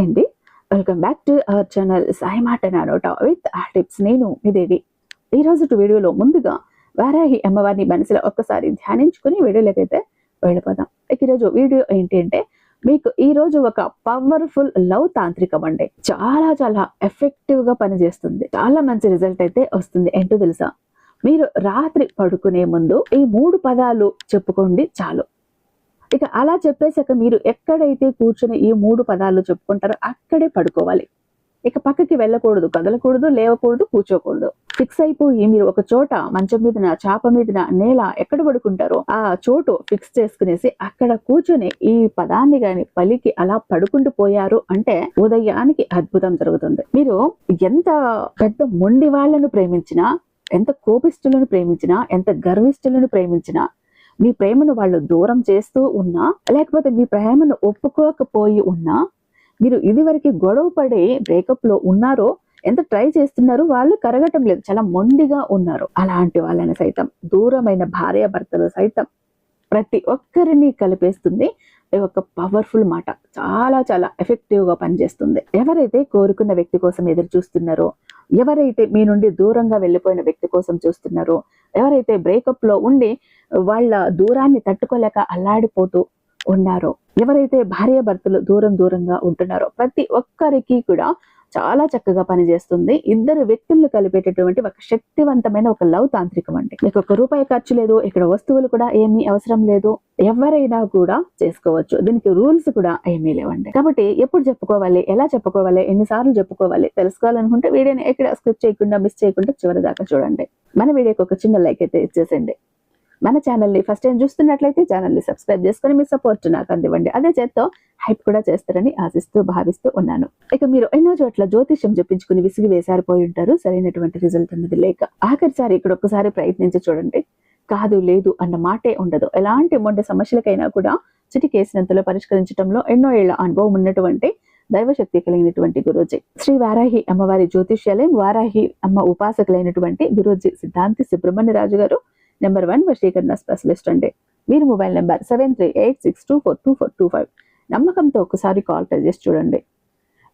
Hi అండి. Welcome back to our channel Sai మాట నానోట విత్ ఆ టిప్స్ నేను మీ ఈరోజు ఈ రోజు వీడియోలో ముందుగా వారాహి అమ్మవారిని మనసులో ఒక్కసారి ధ్యానించుకుని వీడియోలోకి అయితే వెళ్ళిపోదాం. ఇక ఈరోజు వీడియో ఏంటి అంటే మీకు ఈ రోజు ఒక పవర్ఫుల్ లవ్ తాంత్రికం అండి. చాలా చాలా ఎఫెక్టివ్గా పనిచేస్తుంది. చాలా మంచి రిజల్ట్ అయితే వస్తుంది. ఏంటో తెలుసా? మీరు రాత్రి పడుకునే ముందు ఈ మూడు పదాలు చెప్పుకోండి చాలు. ఇక అలా చెప్పేశాక మీరు ఎక్కడైతే కూర్చుని ఈ మూడు పదాలు చెప్పుకుంటారో అక్కడే పడుకోవాలి. ఇక పక్కకి వెళ్ళకూడదు కదలకూడదు లేవకూడదు కూర్చోకూడదు. ఫిక్స్ అయిపోయి మీరు ఒక చోట మంచం మీదన చాప మీదన నేల ఎక్కడ పడుకుంటారో ఆ చోటు ఫిక్స్ చేసుకునేసి అక్కడ కూర్చుని ఈ పదాన్ని గాని పలికి అలా పడుకుంటూ పోయారు అంటే ఉదయానికి అద్భుతం జరుగుతుంది. మీరు ఎంత పెద్ద మొండి వాళ్ళను ప్రేమించినా ఎంత కోపిష్ఠులను ప్రేమించినా ఎంత గర్విష్ఠులను ప్రేమించినా మీ ప్రేమను వాళ్ళు దూరం చేస్తూ ఉన్నా లేకపోతే మీ ప్రేమను ఒప్పుకోకపోయి ఉన్నా మీరు ఇదివరకు గొడవ పడే బ్రేకప్లో ఉన్నారో ఎంత ట్రై చేస్తున్నారు వాళ్ళు కరగటం లేదు. చాలా మొండిగా ఉన్నారు. అలాంటి వాళ్ళని సైతం దూరమైన భార్య భర్తలు సైతం ప్రతి ఒక్కరిని కలిపేస్తుంది ఒక పవర్ఫుల్ మాట. చాలా చాలా ఎఫెక్టివ్గా పనిచేస్తుంది. ఎవరైతే కోరుకున్న వ్యక్తి కోసం ఎదురు చూస్తున్నారో ఎవరైతే మీ నుండి దూరంగా వెళ్ళిపోయిన వ్యక్తి కోసం చూస్తున్నారో ఎవరైతే బ్రేకప్లో ఉండి వాళ్ళ దూరాన్ని తట్టుకోలేక అల్లాడిపోతూ ఉన్నారో ఎవరైతే భార్య భర్తలు దూరం దూరంగా ఉంటున్నారో ప్రతి ఒక్కరికి కూడా చాలా చక్కగా పనిచేస్తుంది. ఇద్దరు వ్యక్తులను కలిపేటటువంటి ఒక శక్తివంతమైన ఒక లవ్ తాంత్రికం అండి. మీకు ఒక రూపాయి ఖర్చు లేదు ఇక్కడ వస్తువులు కూడా ఏమీ అవసరం లేదు ఎవరైనా కూడా చేసుకోవచ్చు. దీనికి రూల్స్ కూడా ఏమీ లేవండి. కాబట్టి ఎప్పుడు చెప్పుకోవాలి ఎలా చెప్పుకోవాలి ఎన్నిసార్లు చెప్పుకోవాలి తెలుసుకోవాలనుకుంటే వీడియోని ఎక్కడ స్కిప్ చేయకుండా మిస్ చేయకుండా చివరి దాకా చూడండి. మన వీడియోకి ఒక చిన్న లైక్ అయితే ఇచ్చేసండి మన ఛానల్ని ఫస్ట్ టైం చూస్తున్నట్లయితే ఛానల్ని సబ్స్క్రైబ్ చేసుకొని మీ సపోర్ట్ నాకు అందివ్వండి. అదే చేత్తో హైప్ కూడా చేస్తారని ఆశిస్తూ భావిస్తూ ఉన్నాను. ఇక మీరు ఎన్నో చోట్ల జ్యోతిష్యం చెప్పించుకుని విసిగి వేసారిపోయి ఉంటారు. సరైనటువంటి రిజల్ట్ అన్నది లేక ఆఖరిసారి ఇక్కడ ఒక్కసారి ప్రయత్నించి చూడండి. కాదు లేదు అన్న మాటే ఉండదు. ఎలాంటి మొండ సమస్యలకైనా కూడా చిటికేసినంతలో పరిష్కరించడంలో ఎన్నో ఏళ్ళ అనుభవం ఉన్నటువంటి దైవశక్తి కలిగినటువంటి గురూజీ. శ్రీ వారాహి అమ్మవారి జ్యోతిష్యాలయం వారాహి అమ్మ ఉపాసకులైనటువంటి గురూజీ సిద్ధాంతి సుబ్రహ్మణ్య రాజు గారు నెంబర్ వన్ వశీకరణ స్పెషలిస్ట్ అండి. మీరు mobile number seven three eight six two four two four two five నమ్మకంతో ఒకసారి కాల్ ట్రై చేసి చూడండి.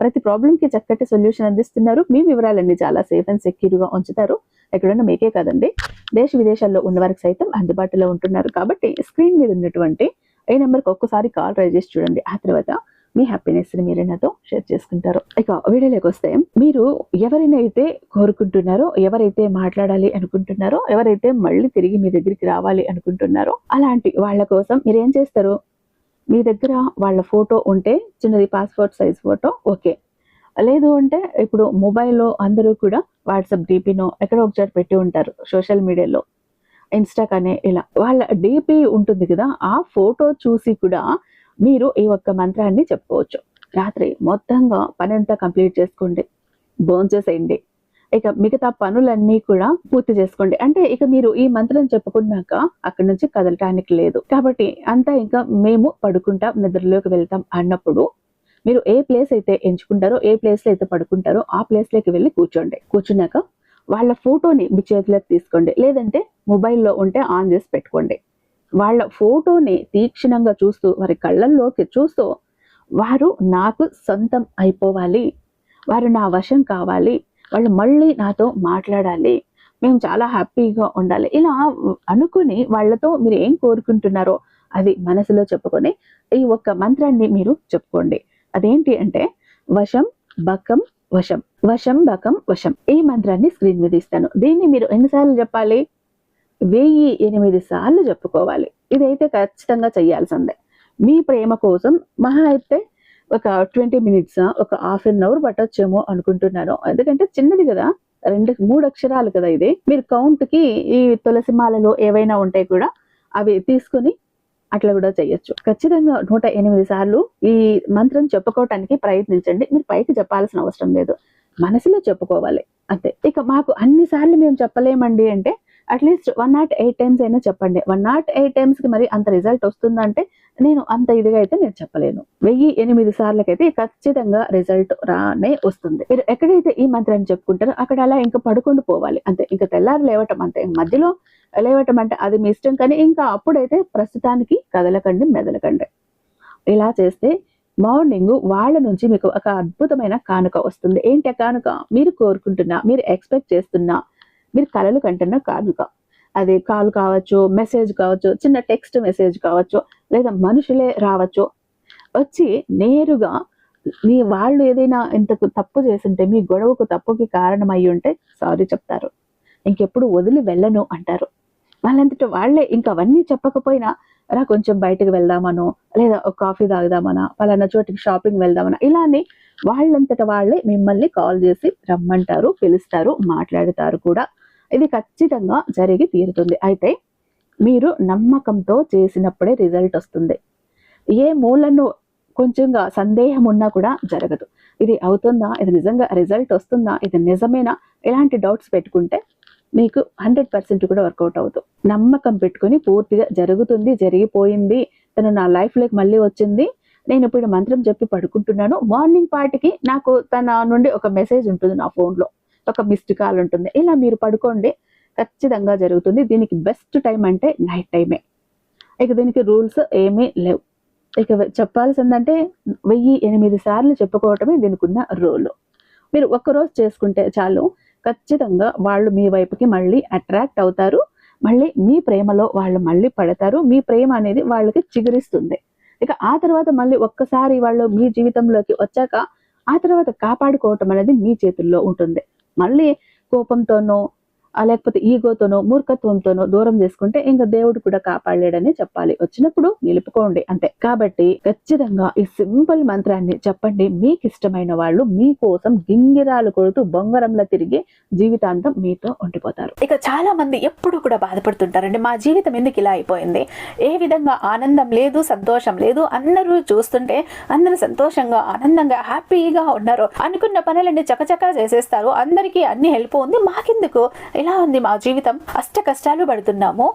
ప్రతి ప్రాబ్లం కి చక్కటి సొల్యూషన్ అందిస్తున్నారు. మీ వివరాలన్నీ చాలా సేఫ్ అండ్ సెక్యూర్గా ఉంచుతారు. ఎక్కడున్న మీకే కాదండి. దేశ విదేశాల్లో ఉన్న వారికి సైతం అందుబాటులో ఉంటున్నారు. కాబట్టి స్క్రీన్ మీద ఉన్నటువంటి ఈ నెంబర్కి ఒక్కసారి కాల్ ట్రై చేసి చూడండి. ఆ తర్వాత మీ హ్యాపీనెస్ని మీరు నాతో షేర్ చేసుకుంటారు. ఇక వీడియోలోకి వస్తే మీరు ఎవరినైతే కోరుకుంటున్నారో ఎవరైతే మాట్లాడాలి అనుకుంటున్నారో ఎవరైతే మళ్ళీ తిరిగి మీ దగ్గరికి రావాలి అనుకుంటున్నారో అలాంటి వాళ్ళ కోసం మీరు ఏం చేస్తారు? మీ దగ్గర వాళ్ళ ఫోటో ఉంటే చిన్నది పాస్పోర్ట్ సైజ్ ఫోటో ఓకే లేదు అంటే ఇప్పుడు మొబైల్లో అందరూ కూడా వాట్సాప్ డీపీనో ఎక్కడో ఒకసారి పెట్టి ఉంటారు సోషల్ మీడియాలో ఇన్స్టా కానీ ఇలా. వాళ్ళ డీపీ ఉంటుంది కదా ఆ ఫోటో చూసి కూడా మీరు ఈ ఒక్క మంత్రాన్ని చెప్పుకోవచ్చు. రాత్రి మొత్తంగా పని అంతా కంప్లీట్ చేసుకోండి. భోంచేసేయండి ఇక మిగతా పనులన్నీ కూడా పూర్తి చేసుకోండి. అంటే ఇక మీరు ఈ మంత్రం చెప్పుకున్నాక అక్కడి నుంచి కదలటానికి లేదు. కాబట్టి అంతా ఇంకా మేము పడుకుంటాం నిద్రలోకి వెళ్తాం అన్నప్పుడు మీరు ఏ ప్లేస్ అయితే ఎంచుకుంటారో ఏ ప్లేస్లో అయితే పడుకుంటారో ఆ ప్లేస్లోకి వెళ్ళి కూర్చోండి. కూర్చున్నాక వాళ్ళ ఫోటోని మీ చేతిలోకి తీసుకోండి. లేదంటే మొబైల్లో ఉంటే ఆన్ చేసి పెట్టుకోండి. వాళ్ళ ఫోటోని తీక్షణంగా చూస్తూ వారి కళ్ళల్లోకి చూస్తూ వారు నాకు సొంతం అయిపోవాలి. వారు నా వశం కావాలి. వాళ్ళు మళ్ళీ నాతో మాట్లాడాలి. మేము చాలా హ్యాపీగా ఉండాలి. ఇలా అనుకుని వాళ్ళతో మీరు ఏం కోరుకుంటున్నారో అది మనసులో చెప్పుకొని ఈ ఒక్క మంత్రాన్ని మీరు చెప్పుకోండి. అదేంటి అంటే వశం బకం వశం వశం బకం వశం. ఈ మంత్రాన్ని స్క్రీన్ మీద ఇస్తాను. దీన్ని మీరు ఎన్నిసార్లు చెప్పాలి? వెయ్యి ఎనిమిది సార్లు చెప్పుకోవాలి. ఇదైతే ఖచ్చితంగా చేయాల్సిందే. మీ ప్రేమ కోసం మహా అయితే ఒక ట్వంటీ మినిట్స్ ఒక హాఫ్ అన్ అవర్ పట్టొచ్చేమో అనుకుంటున్నాను. ఎందుకంటే చిన్నది కదా రెండు మూడు అక్షరాలు కదా ఇది. మీరు కౌంట్కి ఈ తులసి మాలలో ఏవైనా ఉంటే కూడా అవి తీసుకుని అట్లా కూడా చేయొచ్చు. ఖచ్చితంగా నూట ఎనిమిది సార్లు ఈ మంత్రం చెప్పుకోవటానికి ప్రయత్నించండి. మీరు పైకి చెప్పాల్సిన అవసరం లేదు. మనసులో చెప్పుకోవాలి. అంతే. ఇక మాకు అన్ని సార్లు మేము చెప్పలేమండి అంటే at least one not eight times అయినా చెప్పండి. వన్ నాట్ ఎయిట్ టైమ్స్కి మరి అంత రిజల్ట్ వస్తుందంటే నేను అంత ఇదిగా అయితే నేను చెప్పలేను. వెయ్యి ఎనిమిది సార్లకైతే ఖచ్చితంగా రిజల్ట్ రానే వస్తుంది. మీరు ఎక్కడైతే ఈ మంత్రాన్ని చెప్పుకుంటారో అక్కడ అలా ఇంకా పడుకొని పోవాలి. అంతే ఇంకా తెల్లారి లేవటం అంతే. మధ్యలో లేవటం అంటే అది మీ ఇష్టం కానీ ఇంకా అప్పుడైతే ప్రస్తుతానికి కదలకండి మెదలకండి. ఇలా చేస్తే మార్నింగ్ వాళ్ళ నుంచి మీకు ఒక అద్భుతమైన కానుక వస్తుంది. ఏంటి ఆ కానుక? మీరు కోరుకుంటున్నా మీరు ఎక్స్పెక్ట్ చేస్తున్నా మీరు కలలు కంటున్న కానుక. అది కాల్ కావచ్చు మెసేజ్ కావచ్చు చిన్న టెక్స్ట్ మెసేజ్ కావచ్చు లేదా మనుషులే రావచ్చు. వచ్చి నేరుగా మీ వాళ్ళు ఏదైనా ఇంతకు తప్పు చేసింటే మీ గొడవకు తప్పుకి కారణం ఉంటే సారీ చెప్తారు. ఇంకెప్పుడు వదిలి వెళ్ళను అంటారు. వాళ్ళంతట వాళ్ళే ఇంకా అవన్నీ చెప్పకపోయినా రా కొంచెం బయటకు వెళ్దామనో లేదా ఒక కాఫీ తాగుదామనా వాళ్ళన్న చోటికి షాపింగ్ వెళ్దామనా ఇలానే వాళ్ళంతట వాళ్ళే మిమ్మల్ని కాల్ చేసి రమ్మంటారు పిలుస్తారు మాట్లాడతారు కూడా. ఇది ఖచ్చితంగా జరిగి తీరుతుంది. అయితే మీరు నమ్మకంతో చేసినప్పుడే రిజల్ట్ వస్తుంది. ఏ మూలను కొంచెంగా సందేహం ఉన్నా కూడా జరగదు. ఇది అవుతుందా? ఇది నిజంగా రిజల్ట్ వస్తుందా? ఇది నిజమేనా? ఇలాంటి డౌట్స్ పెట్టుకుంటే మీకు హండ్రెడ్ పర్సెంట్ కూడా వర్కౌట్ అవుతుంది నమ్మకం పెట్టుకుని పూర్తిగా జరుగుతుంది జరిగిపోయింది. తను నా లైఫ్లోకి మళ్ళీ వచ్చింది. నేను ఇప్పుడు మంత్రం చెప్పి పడుకుంటున్నాను. మార్నింగ్ పార్టీకి నాకు తన నుండి ఒక మెసేజ్ ఉంటుంది నా ఫోన్లో. ఒక మిస్డ్ కాల్ ఉంటుంది. ఇలా మీరు పడుకోండి. ఖచ్చితంగా జరుగుతుంది. దీనికి బెస్ట్ టైం అంటే నైట్ టైమే. ఇక దీనికి రూల్స్ ఏమీ లేవు. ఇక చెప్పాల్సిందంటే వెయ్యి ఎనిమిది సార్లు చెప్పుకోవటమే దీనికి ఉన్న రూల్. మీరు ఒక్కరోజు చేసుకుంటే చాలు. ఖచ్చితంగా వాళ్ళు మీ వైపుకి మళ్ళీ అట్రాక్ట్ అవుతారు. మళ్ళీ మీ ప్రేమలో వాళ్ళు మళ్ళీ పడతారు. మీ ప్రేమ అనేది వాళ్ళకి చిగురిస్తుంది. ఇక ఆ తర్వాత మళ్ళీ ఒక్కసారి వాళ్ళు మీ జీవితంలోకి వచ్చాక ఆ తర్వాత కాపాడుకోవటం అనేది మీ చేతుల్లో ఉంటుంది. మళ్ళీ కోపంతోనో లేకపోతే ఈగోతోనో మూర్ఖత్వంతోనో దూరం చేసుకుంటే ఇంకా దేవుడు కూడా కాపాడలేడని చెప్పాలి. వచ్చినప్పుడు నిలుపుకోండి అంతే. కాబట్టి ఖచ్చితంగా ఈ సింపుల్ మంత్రాన్ని చెప్పండి. మీకు ఇష్టమైన వాళ్ళు మీకోసం గింగిరాలు కొడుతూ బొంగరంలో తిరిగి జీవితాంతం మీతో ఉండిపోతారు. ఇక చాలా మంది ఎప్పుడు కూడా బాధపడుతుంటారండి. మా జీవితం ఎందుకు ఇలా అయిపోయింది? ఏ విధంగా ఆనందం లేదు సంతోషం లేదు అందరూ చూస్తుంటే అందరూ సంతోషంగా ఆనందంగా హ్యాపీగా ఉన్నారు అనుకున్న పనులన్నీ చకచకా చేసేస్తారు. అందరికీ అన్ని హెల్ప్ ఉంది. మాకెందుకు? ఇలా ఉంది మా జీవితం? అష్ట కష్టాలు పడుతున్నాము.